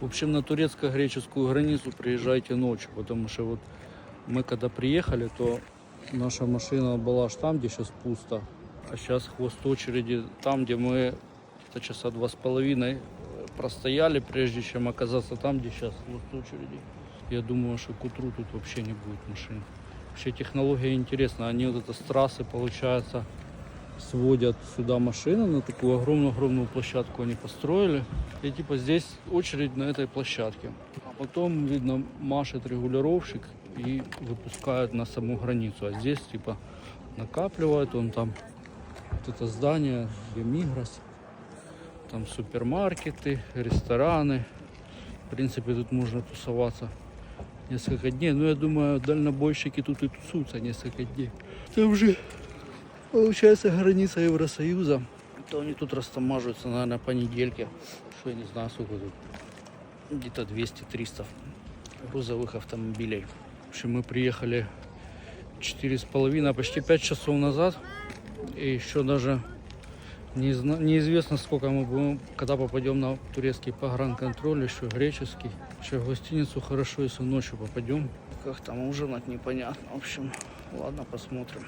В общем, на турецко-греческую границу приезжайте ночью, потому что вот мы когда приехали, то наша машина была аж там, где сейчас пусто, а сейчас хвост очереди там, где мы где-то часа два с половиной э, простояли, прежде чем оказаться там, где сейчас хвост очереди. Я думаю, что к утру тут вообще не будет машин. Вообще технология интересная. Они вот это с трассы, получается, сводят сюда машины на такую огромную-огромную площадку они построили. И типа здесь очередь на этой площадке. А потом, видно, машет регулировщик и выпускают на саму границу. А здесь типа накапливает он там вот это здание, где Мигрос. Там супермаркеты, рестораны. В принципе, тут можно тусоваться несколько дней. Но я думаю, дальнобойщики тут и тусуются несколько дней. Там же получается граница Евросоюза. То они тут растамаживаются, наверное, по недельке. Что я не знаю, сколько тут. Где-то 200-300 грузовых автомобилей. В общем, мы приехали четыре с половиной, почти 5 часов назад. И еще даже не зна- неизвестно, сколько мы будем, когда попадем на турецкий погранконтроль, еще греческий. Еще в гостиницу хорошо, если ночью попадем. Как там ужинать, непонятно. В общем, ладно, посмотрим.